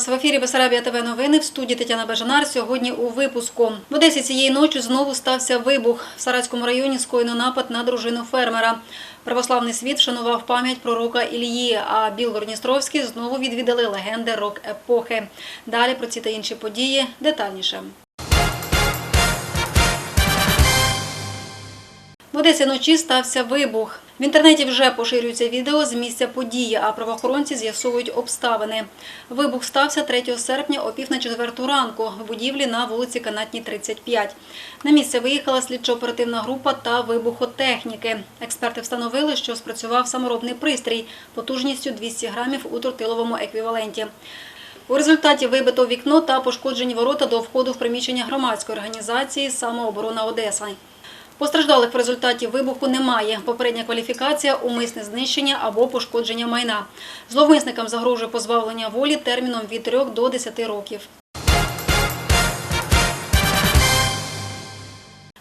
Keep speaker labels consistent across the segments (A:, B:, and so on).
A: Вас в ефірі Бесарабія ТВ новини в студії Тетяна Бажанар. Сьогодні у випуску. В Одесі цієї ночі знову стався вибух. В Саратському районі скоєно напад на дружину фермера. Православний світ вшанував пам'ять пророка Ілії, а Білгородністровський знову відвідали легенди рок-епохи. Далі про ці та інші події детальніше. В Одесі ночі стався вибух. В інтернеті вже поширюються відео з місця події, а правоохоронці з'ясовують обставини. Вибух стався 3 серпня о пів на четверту ранку в будівлі на вулиці Канатній, 35. На місце виїхала слідчо-оперативна група та вибухотехніки. Експерти встановили, що спрацював саморобний пристрій потужністю 200 грамів у тротиловому еквіваленті. У результаті вибито вікно та пошкоджені ворота до входу в приміщення громадської організації Самооборона Одеса. Постраждалих в результаті вибуху немає. Попередня кваліфікація умисне знищення або пошкодження майна. Зловмисникам загрожує позбавлення волі терміном від 3 до 10 років.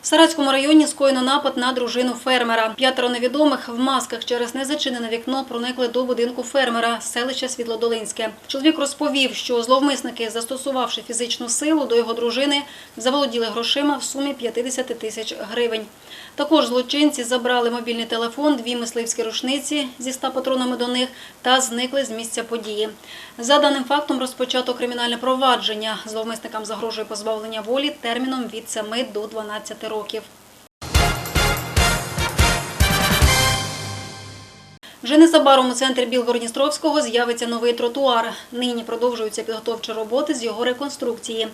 A: Саратському районі скоєно напад на дружину фермера. П'ятеро невідомих в масках через незачинене вікно проникли до будинку фермера з селища Світлодолинське. Чоловік розповів, що зловмисники, застосувавши фізичну силу до його дружини, заволоділи грошима в сумі 50 тисяч гривень. Також злочинці забрали мобільний телефон, дві мисливські рушниці зі 100 патронами до них та зникли з місця події. За даним фактом розпочато кримінальне провадження. Зловмисникам загрожує позбавлення волі терміном від 7 до 12 років. Вже незабаром у центрі Білгородністровського з'явиться новий тротуар. Нині продовжуються підготовчі роботи з його реконструкції.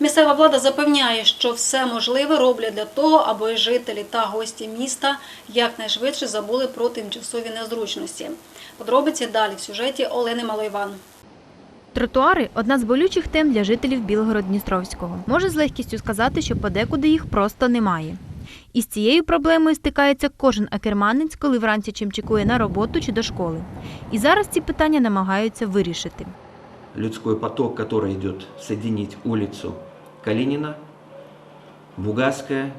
A: Місцева влада запевняє, що все можливе роблять для того, аби жителі та гості міста якнайшвидше забули про тимчасові незручності. Подробиці далі в сюжеті Олени Малойван.
B: Тротуари одна з болючих тем для жителів Білгород-Дністровського. Може з легкістю сказати, що подекуди їх просто немає. Із цією проблемою стикається кожен акерманець, коли вранці чимчикує на роботу чи до школи. І зараз ці питання намагаються вирішити.
C: людской поток, который идет соединить улицу Калинина, Бугасская,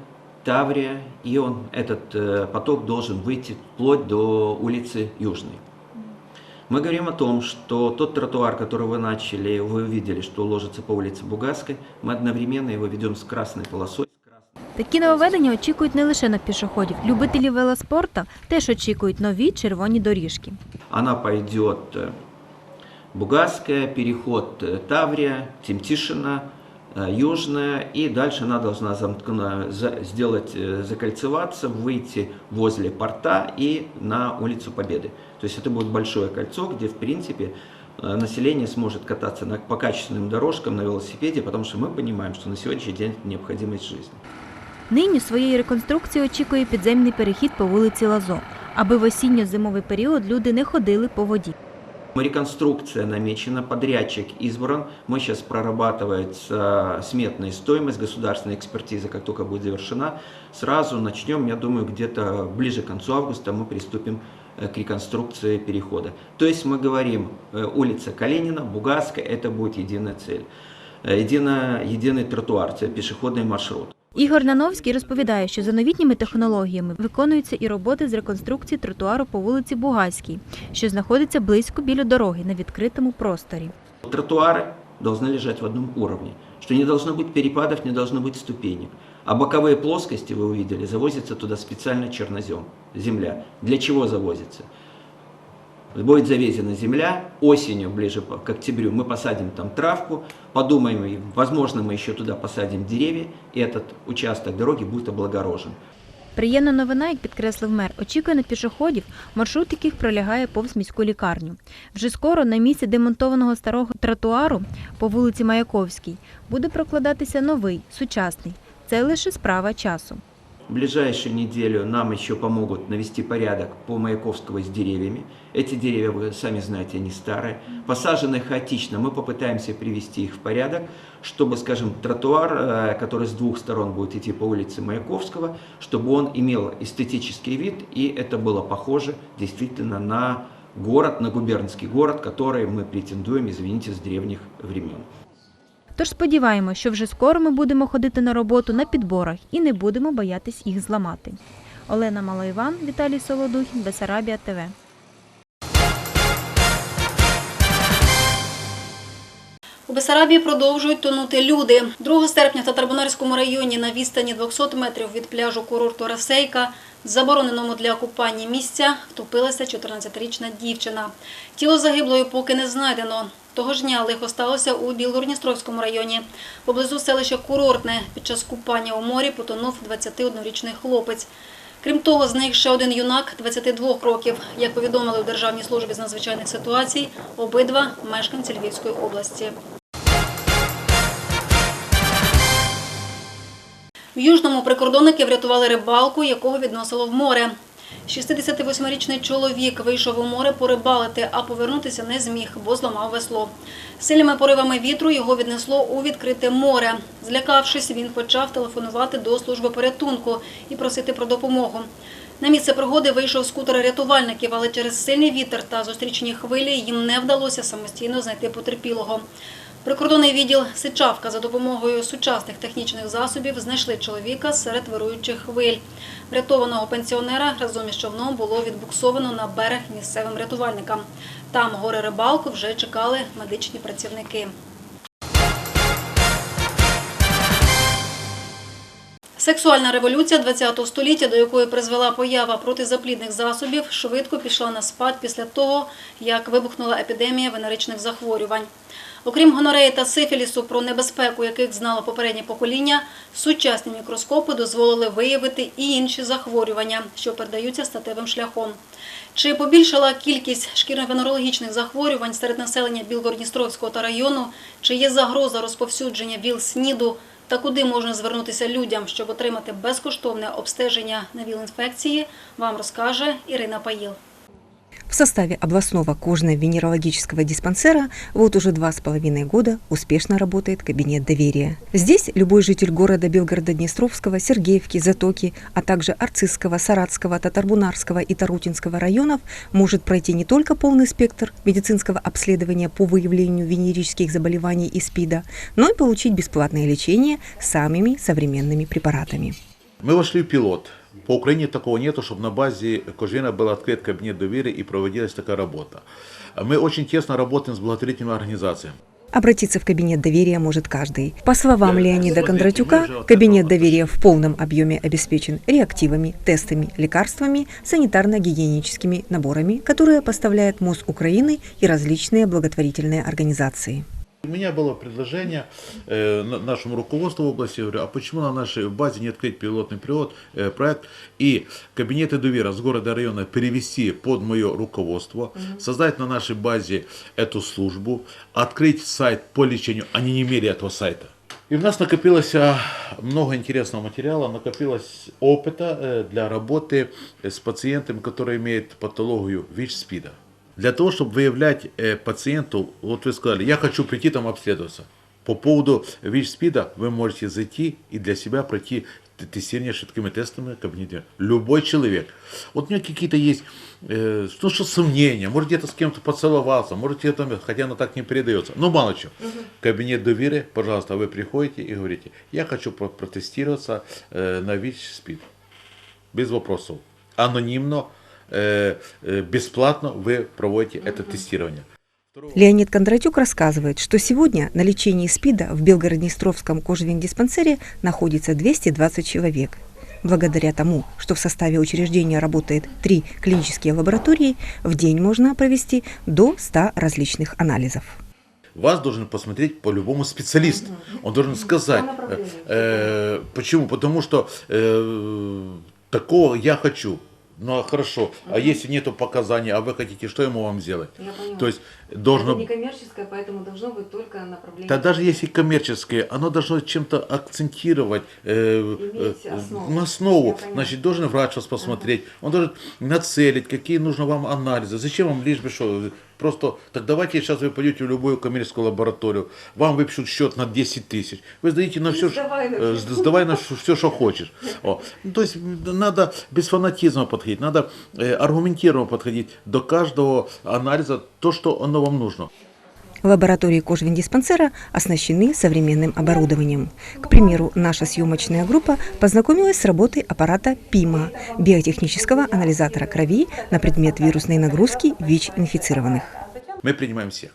C: Таврия, и он, этот э, поток должен выйти вплоть до улицы Южной. Мы говорим о том, что тот тротуар, который вы начали, вы видели, что ложится по улице Бугасской, мы одновременно его ведем с красной полосой.
B: Такі нововведення очікують не лише на пішоходів. Любителі велоспорту теж очікують нові червоні доріжки.
C: Она пойдет э, Бугасская, переход э, Таврия, Тимтишина, э, Южная, и дальше она должна замкна- за- сделать, э, закольцеваться, выйти возле порта и на улицу Победы. То есть это будет большое кольцо, где, в принципе, э, население сможет кататься на, по качественным дорожкам на велосипеде, потому что мы понимаем, что на сегодняшний день это необходимость жизни.
B: Нині своєї реконструкції очікує підземний перехід по вулиці Лазо, аби в осінньо-зимовий період люди не ходили по воді.
C: Реконструкция намечена, подрядчик избран. Мы сейчас прорабатывается сметная стоимость, государственная экспертиза, как только будет завершена. Сразу начнем, я думаю, где-то ближе к концу августа мы приступим э, к реконструкции перехода. То есть мы говорим, э, улица Калинина, Бугасская, это будет единая цель. Э, Едино, единый тротуар, это пешеходный маршрут.
B: Ігор Нановський розповідає, що за новітніми технологіями виконуються і роботи з реконструкції тротуару по вулиці Бугайській, що знаходиться близько біля дороги на відкритому просторі.
C: Тротуары должны лежать в одном уровне, что не должно быть перепадов, не должно быть ступенек. А боковые плоскости, вы увидели, завозится туда специально чернозем, земля. Для чего завозится? Будет завезена земля, осенью, ближе по- к октябрю, мы посадим там травку, подумаем, и, возможно, мы еще туда посадим деревья, и этот участок дороги будет облагорожен.
B: Приємна новина, як підкреслив мер, очікує на пішоходів, маршрут яких пролягає повз міську лікарню. Вже скоро на місці демонтованого старого тротуару по вулиці Маяковській буде прокладатися новий, сучасний. Це лише справа часу.
C: В ближайшую неделю нам еще помогут навести порядок по Маяковского с деревьями. Эти деревья, вы сами знаете, они старые. Посажены хаотично, мы попытаемся привести их в порядок, чтобы, скажем, тротуар, э, который с двух сторон будет идти по улице Маяковского, чтобы он имел эстетический вид, и это было похоже действительно на город, на губернский город, который мы претендуем, извините, с древних времен.
B: Тож сподіваємося, що вже скоро ми будемо ходити на роботу на підборах і не будемо боятись їх зламати. Олена Малоїван, Віталій Солодухін, Бесарабія ТВ.
A: У Бесарабії продовжують тонути люди. 2 серпня в Татарбунарському районі на відстані 200 метрів від пляжу курорту Расейка, забороненому для купання місця, втопилася 14-річна дівчина. Тіло загиблої поки не знайдено. Того ж дня лихо сталося у Білгородністровському районі. Поблизу селища Курортне під час купання у морі потонув 21-річний хлопець. Крім того, з них ще один юнак 22 років. Як повідомили у Державній службі з надзвичайних ситуацій, обидва мешканці Львівської області. В Южному прикордонники врятували рибалку, якого відносило в море. 68-річний чоловік вийшов у море порибалити, а повернутися не зміг, бо зламав весло. Сильними поривами вітру його віднесло у відкрите море. Злякавшись, він почав телефонувати до служби порятунку і просити про допомогу. На місце пригоди вийшов скутер рятувальників, але через сильний вітер та зустрічні хвилі їм не вдалося самостійно знайти потерпілого. Прикордонний відділ Сичавка за допомогою сучасних технічних засобів знайшли чоловіка серед вируючих хвиль. Врятованого пенсіонера разом із човном було відбуксовано на берег місцевим рятувальникам. Там гори рибалку вже чекали медичні працівники. Сексуальна революція ХХ століття, до якої призвела поява протизаплідних засобів, швидко пішла на спад після того, як вибухнула епідемія венеричних захворювань. Окрім гонореї та сифілісу, про небезпеку яких знало попереднє покоління, сучасні мікроскопи дозволили виявити і інші захворювання, що передаються статевим шляхом. Чи побільшала кількість шкірно-венерологічних захворювань серед населення Білгородністровського та району, чи є загроза розповсюдження ВІЛ-СНІДу, та куди можна звернутися людям, щоб отримати безкоштовне обстеження на ВІЛ-інфекції, вам розкаже Ірина Паїл.
D: В составе областного кожно-венерологического диспансера вот уже два с половиной года успешно работает кабинет доверия. Здесь любой житель города Белгорода-Днестровского, Сергеевки, Затоки, а также Арцизского, Саратского, Татарбунарского и Тарутинского районов может пройти не только полный спектр медицинского обследования по выявлению венерических заболеваний и СПИДа, но и получить бесплатное лечение самыми современными препаратами.
E: Мы вошли в пилот. По Украине такого нету, чтобы на базе Кожвина был открыт кабинет доверия и проводилась такая работа. Мы очень тесно работаем с благотворительными организациями.
D: Обратиться в кабинет доверия может каждый. По словам Леонида Кондратюка, кабинет доверия в полном объеме обеспечен реактивами, тестами, лекарствами, санитарно-гигиеническими наборами, которые поставляет МОЗ Украины и различные благотворительные организации.
E: У меня было предложение э, на- нашему руководству области, я говорю, а почему на нашей базе не открыть пилотный пилот, э, проект и кабинеты доверия с города района перевести под мое руководство, создать на нашей базе эту службу, открыть сайт по лечению, они не имели этого сайта. И у нас накопилось а, много интересного материала, накопилось опыта э, для работы э, с пациентами, которые имеют патологию ВИЧ-СПИДа. Для того, чтобы выявлять э, пациенту, вот вы сказали, я хочу прийти там обследоваться. По поводу ВИЧ-СПИДа вы можете зайти и для себя пройти тестирование швидкими тестами кабинете. Любой человек. Вот у него какие-то есть, э, ну что, сомнения, может где-то с кем-то поцеловался, может где-то, хотя оно так не передается. Ну, мало чего. Кабинет доверия, пожалуйста, вы приходите и говорите, я хочу про- протестироваться э, на ВИЧ-СПИД. Без вопросов. Анонимно, бесплатно вы проводите это тестирование.
D: Леонид Кондратюк рассказывает, что сегодня на лечении СПИДа в Белгород-Днестровском кожевен-диспансере находится 220 человек. Благодаря тому, что в составе учреждения работает три клинические лаборатории, в день можно провести до 100 различных анализов.
E: Вас должен посмотреть по-любому специалист. Он должен сказать. э, э, почему? Потому что э, такого я хочу. Ну хорошо, а если нету показаний, а вы хотите, что ему вам сделать?
F: Я поняла.
E: То есть должно
F: Это не коммерческое, поэтому должно быть только направление.
E: Да даже если коммерческое, оно должно чем-то акцентировать, э,
F: Иметь
E: э,
F: основу.
E: на основу.
F: Поняла.
E: Значит, должен врач вас посмотреть, он должен нацелить, какие нужно вам анализы. Зачем вам лишь бы что? Просто, так давайте сейчас вы пойдете в любую коммерческую лабораторию, вам выпишут счет на 10 тысяч. Вы сдаете на все,
F: Сдавай на
E: э, сдавай на все, что хочешь. О. Ну, То есть надо без фанатизма подходить, надо э, аргументированно подходить до каждого анализа, то, что оно вам нужно.
D: Лаборатории кожвен-диспансера оснащены современным оборудованием. К примеру, наша съемочная группа познакомилась с работой аппарата ПИМА – биотехнического анализатора крови на предмет вирусной нагрузки ВИЧ-инфицированных.
E: Мы принимаем всех.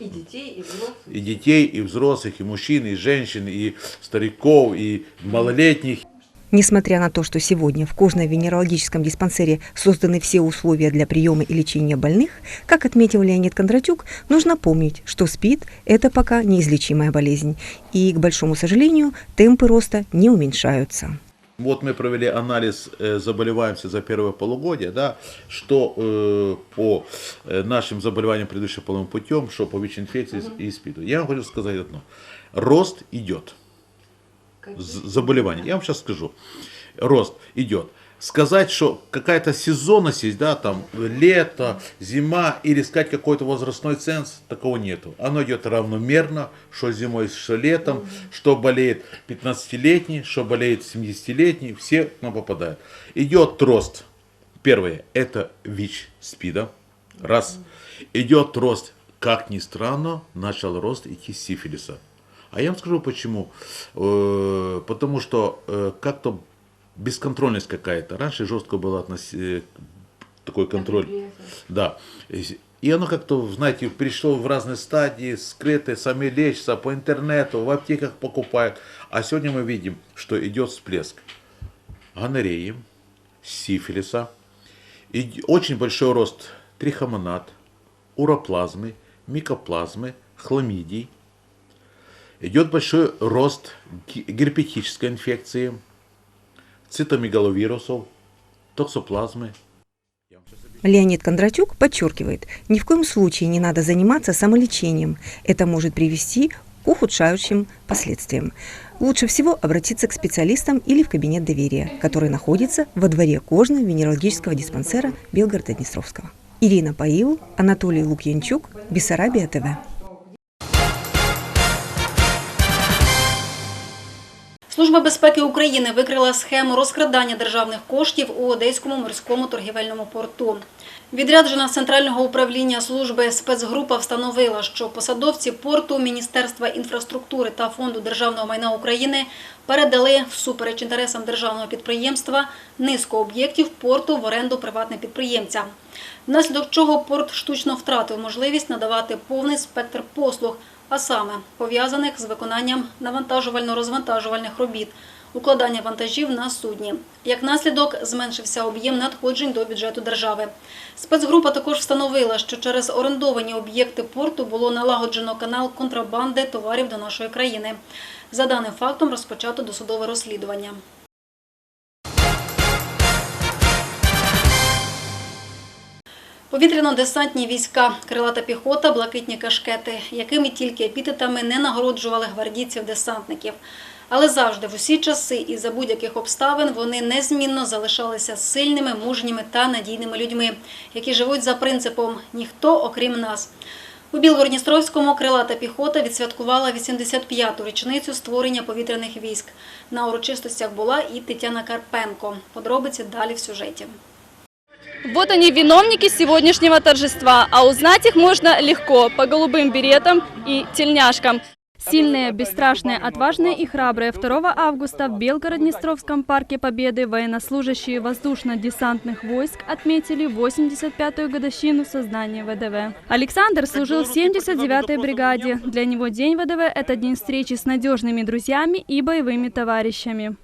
F: И детей, и взрослых.
E: И детей, и взрослых, и мужчин, и женщин, и стариков, и малолетних.
D: Несмотря на то, что сегодня в кожно-венерологическом диспансере созданы все условия для приема и лечения больных, как отметил Леонид Кондратюк, нужно помнить, что СПИД – это пока неизлечимая болезнь, и, к большому сожалению, темпы роста не уменьшаются.
E: Вот мы провели анализ э, заболеваемости за первое полугодие, да, что э, по э, нашим заболеваниям предыдущим половым путем, что по ВИЧ-инфекции и СПИДу. Я вам хочу сказать одно. Рост идет. Заболеваний. Я вам сейчас скажу. Рост идет. Сказать, что какая-то сезонность есть, да, там лето, зима, или сказать какой-то возрастной ценз, такого нету. Оно идет равномерно, что зимой, что летом, что болеет 15-летний, что болеет 70-летний, все к нам попадают. Идет рост. Первое, это ВИЧ СПИДа. Раз. Идет рост, как ни странно, начал рост идти сифилиса. А я вам скажу почему. Э, Потому что э, как-то бесконтрольность какая-то. Раньше жестко было относи- э, такой контроль. Да. И оно как-то, знаете, перешло в разные стадии, скрытые, сами лечатся, по интернету, в аптеках покупают. А сегодня мы видим, что идет всплеск гонореи, сифилиса, и очень большой рост трихомонад, уроплазмы, микоплазмы, хламидий. Идет большой рост герпетической инфекции, цитомегаловирусов, токсоплазмы.
D: Леонид Кондратюк подчеркивает, ни в коем случае не надо заниматься самолечением. Это может привести к ухудшающим последствиям. Лучше всего обратиться к специалистам или в кабинет доверия, который находится во дворе кожно-венерологического диспансера Белгорода-Днестровского. Ирина Паил, Анатолий Лукьянчук, Бессарабия ТВ.
A: Служба безпеки України викрила схему розкрадання державних коштів у Одеському морському торгівельному порту. Відряджена Центрального управління служби спецгрупа встановила, що посадовці порту Міністерства інфраструктури та Фонду державного майна України передали всупереч інтересам державного підприємства низку об'єктів порту в оренду приватним підприємцям. Внаслідок чого порт штучно втратив можливість надавати повний спектр послуг, а саме пов'язаних з виконанням навантажувально-розвантажувальних робіт, укладання вантажів на судні. Як наслідок, зменшився об'єм надходжень до бюджету держави. Спецгрупа також встановила, що через орендовані об'єкти порту було налагоджено канал контрабанди товарів до нашої країни. За даним фактом розпочато досудове розслідування. Повітряно-десантні війська, крилата піхота, блакитні кашкети, якими тільки епітетами не нагороджували гвардійців-десантників. Але завжди, в усі часи і за будь-яких обставин вони незмінно залишалися сильними, мужніми та надійними людьми, які живуть за принципом ніхто окрім нас. У Білгородністровському крилата піхота відсвяткувала 85-ту річницю створення повітряних військ. На урочистостях була і Тетяна Карпенко. Подробиці далі в сюжеті.
G: Вот они, виновники сегодняшнего торжества, а узнать их можно легко по голубым беретам и тельняшкам. Сильные, бесстрашные, отважные и храбрые 2 августа в Белгород-Днестровском парке Победы военнослужащие воздушно-десантных войск отметили 85-ю годовщину создания ВДВ. Александр служил в 79-й бригаде. Для него День ВДВ – это день встречи с надежными друзьями и боевыми товарищами.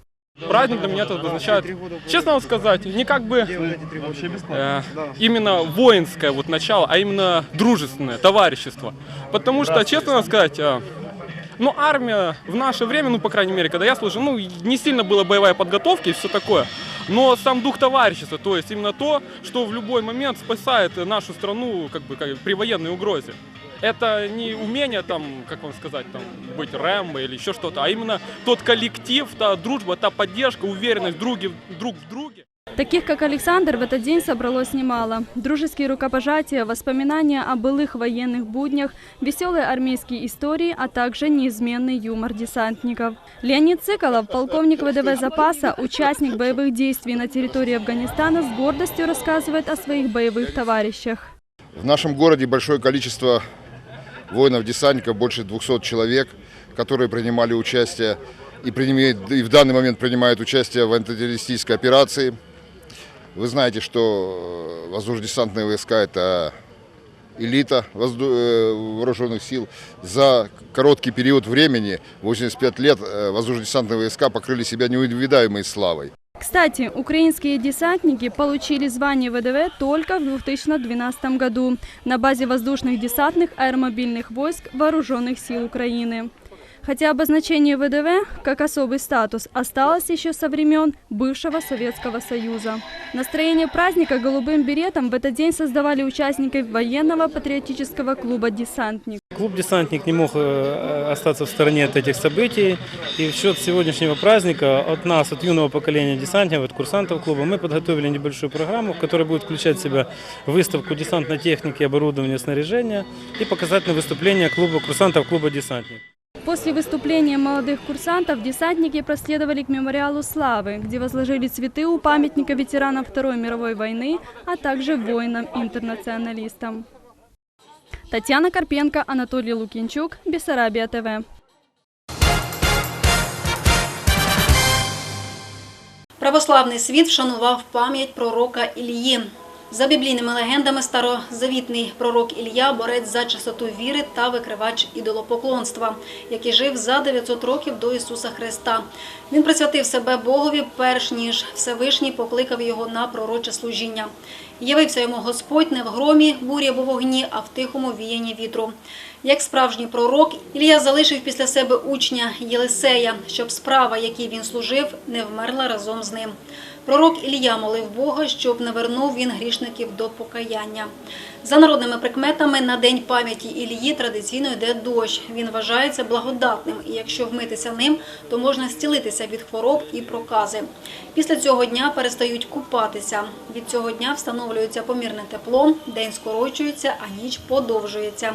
H: Праздник для меня это обозначает, честно вам сказать, не как бы э, именно воинское вот начало, а именно дружественное, товарищество. Потому что, честно вам сказать, э, ну, армия в наше время, ну, по крайней мере, когда я служил, ну, не сильно была боевая подготовка и все такое. Но сам дух товарищества, то есть именно то, что в любой момент спасает нашу страну как бы, как, при военной угрозе. Это не умение там, как вам сказать, там, быть Рэмбо или еще что-то, а именно тот коллектив, та дружба, та поддержка, уверенность други, друг в друге.
G: Таких, как Александр, в этот день собралось немало. Дружеские рукопожатия, воспоминания о былых военных буднях, веселые армейские истории, а также неизменный юмор десантников. Леонид Циколов, полковник ВДВ запаса, участник боевых действий на территории Афганистана, с гордостью рассказывает о своих боевых товарищах.
I: В нашем городе большое количество воинов-десантников, больше 200 человек, которые принимали участие и, принимают, и в данный момент принимают участие в антитеррористической операции. Вы знаете, что э, воздушно-десантные войска – это элита э, вооруженных сил. За короткий период времени, 85 лет, э, воздушно-десантные войска покрыли себя неувидаемой славой.
G: Кстати, украинские десантники получили звание ВДВ только в 2012 году на базе воздушных десантных аэромобильных войск Вооруженных сил Украины. Хотя обозначение ВДВ как особый статус осталось еще со времен бывшего Советского Союза. Настроение праздника голубым беретом в этот день создавали участники военного патриотического клуба «Десантник».
J: Клуб «Десантник» не мог э, остаться в стороне от этих событий. И в счет сегодняшнего праздника от нас, от юного поколения десантников, от курсантов клуба, мы подготовили небольшую программу, которая будет включать в себя выставку десантной техники, оборудования, снаряжения и показательное выступление клуба курсантов клуба «Десантник».
G: После выступления молодых курсантов десантники проследовали к мемориалу славы, где возложили цветы у памятника ветеранам Второй мировой войны, а также воинам-интернационалистам. Татьяна Карпенко, Анатолий Лукинчук, Бессарабия ТВ.
A: Православний світ вшанував пам'ять пророка Ілії. За біблійними легендами, старозавітний пророк Ілля – борець за чистоту віри та викривач ідолопоклонства, який жив за 900 років до Ісуса Христа. Він присвятив себе Богові, перш ніж Всевишній покликав його на пророче служіння. Явився йому Господь не в громі, бурі або вогні, а в тихому віянні вітру. Як справжній пророк, Ілля залишив після себе учня Єлисея, щоб справа, якій він служив, не вмерла разом з ним. Пророк Ілія молив Бога, щоб не вернув він грішників до покаяння. За народними прикметами, на день пам'яті Ілії традиційно йде дощ. Він вважається благодатним, і якщо вмитися ним, то можна зцілитися від хвороб і прокази. Після цього дня перестають купатися. Від цього дня встановлюється помірне тепло, день скорочується, а ніч подовжується.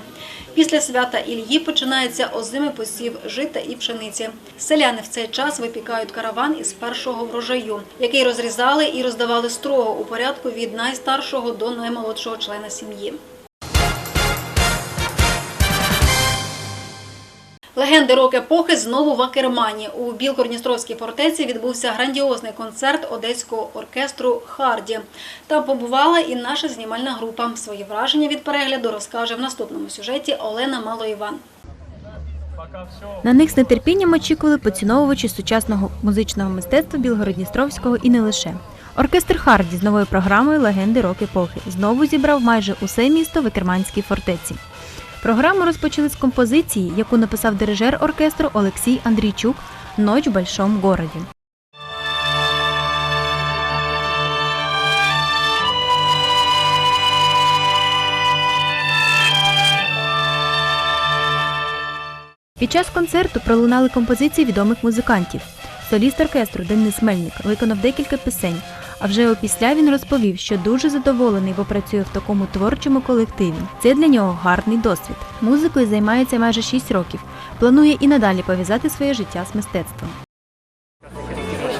A: Після свята Ільї починається озимий посів жита і пшениці. Селяни в цей час випікають караван із першого врожаю, який розрізали і роздавали строго у порядку від найстаршого до наймолодшого члена сім'ї. Легенди рок-епохи знову в Акермані. У Білгородністровській фортеці відбувся грандіозний концерт одеського оркестру Харді. Там побувала і наша знімальна група. Свої враження від перегляду розкаже в наступному сюжеті Олена Малоїван.
B: На них з нетерпінням очікували поціновувачі сучасного музичного мистецтва Білгородністровського і не лише. Оркестр Харді з новою програмою Легенди рок епохи знову зібрав майже усе місто в Екерманській фортеці. Програму розпочали з композиції, яку написав дирижер оркестру Олексій Андрійчук Ноч в большом городі. Під час концерту пролунали композиції відомих музикантів. Соліст оркестру Денис Мельник виконав декілька пісень. А вже опісля він розповів, що дуже задоволений, бо працює в такому творчому колективі. Це для нього гарний досвід. Музикою займається майже 6 років. Планує і надалі пов'язати своє життя з мистецтвом.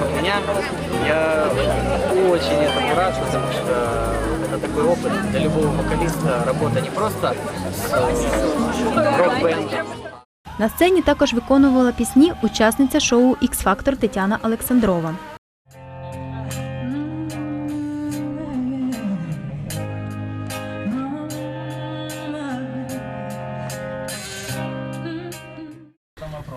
K: у меня. Я очень этому рад, потому что это такой опыт для любого вокалиста. Работа не просто с э, рок-бендом,
B: На сцені також виконувала пісні учасниця шоу X Factor Тетяна Олександрова.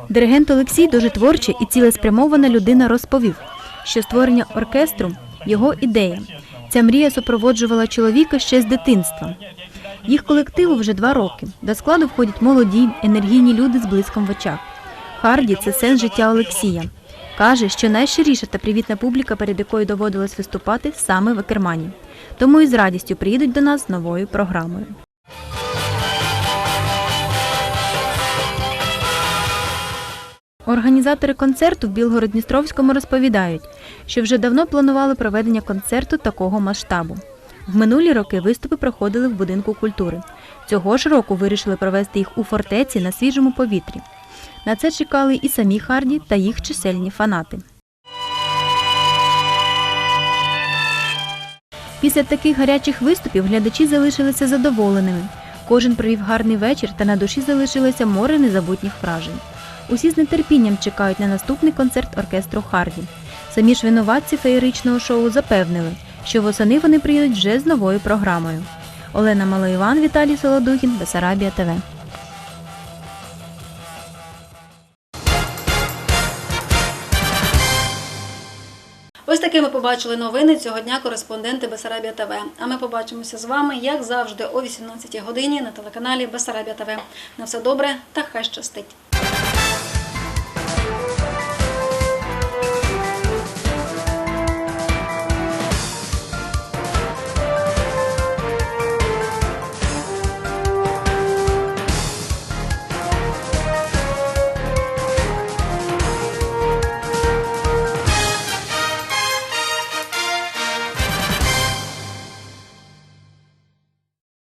B: Диригент Олексій дуже творча і цілеспрямована людина розповів, що створення оркестру його ідея. Ця мрія супроводжувала чоловіка ще з дитинства. Їх колективу вже два роки. До складу входять молоді, енергійні люди з блиском в очах. Харді це сенс життя Олексія. Каже, що найщиріша та привітна публіка, перед якою доводилось виступати саме в Екермані. Тому і з радістю приїдуть до нас з новою програмою. Організатори концерту в Білгород-Дністровському розповідають, що вже давно планували проведення концерту такого масштабу. В минулі роки виступи проходили в будинку культури. Цього ж року вирішили провести їх у фортеці на свіжому повітрі. На це чекали і самі Харді та їх чисельні фанати. Після таких гарячих виступів глядачі залишилися задоволеними. Кожен провів гарний вечір та на душі залишилося море незабутніх вражень. Усі з нетерпінням чекають на наступний концерт оркестру Харді. Самі ж винуватці феєричного шоу запевнили, що восени вони приїдуть вже з новою програмою. Олена Малоїван, Віталій Солодухін, Бесарабія ТВ.
A: Ось такими побачили новини цього дня кореспонденти Бесарабія ТВ. А ми побачимося з вами, як завжди, о 18 годині на телеканалі Бесарабія ТВ. На все добре та хай щастить.